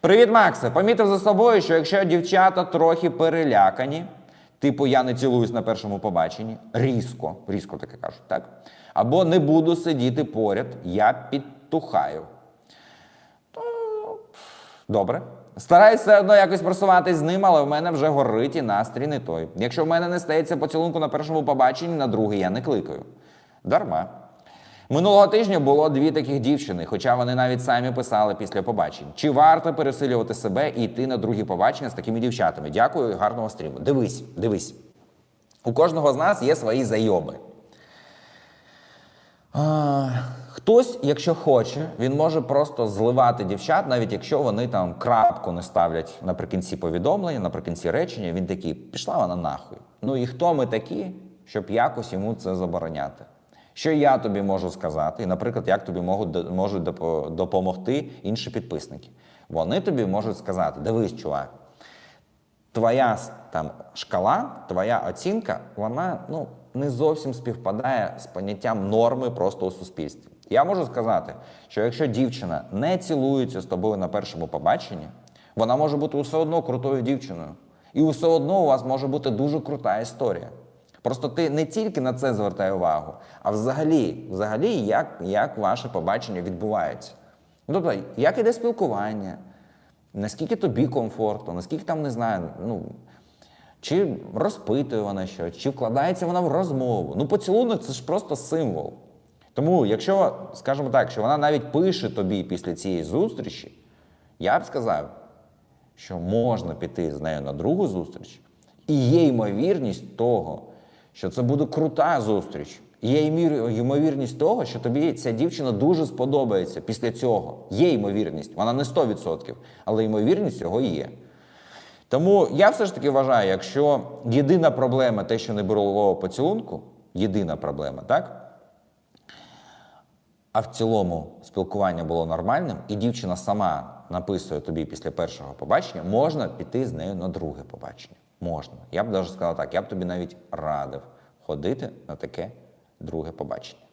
Привіт, Максе! Помітив за собою, що якщо дівчата трохи перелякані, типу я не цілуюсь на першому побаченні, різко, різко таке кажуть, так? Або не буду сидіти поряд, я підтухаю. То добре. Стараюсь все одно якось просуватись з ним, але в мене вже горить і настрій не той. Якщо в мене не стається поцілунку на першому побаченні, на другий я не кликаю. Дарма. Минулого тижня було дві таких дівчини, хоча вони навіть самі писали після побачень. Чи варто пересилювати себе і йти на другі побачення з такими дівчатами? Дякую, гарного стріму. Дивись, дивись. У кожного з нас є свої зайоби. А, хтось, якщо хоче, він може просто зливати дівчат, навіть якщо вони там крапку не ставлять наприкінці повідомлення, наприкінці речення. Він такий, пішла вона нахуй. Ну і хто ми такі, щоб якось йому це забороняти? Що я тобі можу сказати, і, наприклад, як тобі можуть, можуть допомогти інші підписники? Вони тобі можуть сказати: дивись, чувак, твоя там шкала, твоя оцінка, вона ну не зовсім співпадає з поняттям норми просто у суспільстві. Я можу сказати, що якщо дівчина не цілується з тобою на першому побаченні, вона може бути все одно крутою дівчиною. І все одно у вас може бути дуже крута історія. Просто ти не тільки на це звертай увагу, а взагалі, взагалі як, як ваше побачення відбувається. Ну, тобто, як іде спілкування, наскільки тобі комфортно, наскільки там не знаю, ну чи розпитує вона що, чи вкладається вона в розмову. Ну, поцілунок це ж просто символ. Тому, якщо, скажімо так, що вона навіть пише тобі після цієї зустрічі, я б сказав, що можна піти з нею на другу зустріч, і є ймовірність того, що це буде крута зустріч. І Є ймовірність того, що тобі ця дівчина дуже сподобається після цього. Є ймовірність, вона не 100%, але ймовірність цього є. Тому я все ж таки вважаю, якщо єдина проблема те, що не було поцілунку, єдина проблема, так? А в цілому спілкування було нормальним, і дівчина сама написує тобі після першого побачення, можна піти з нею на друге побачення. Можна. Я б навіть сказав так, я б тобі навіть радив ходити на таке друге побачення.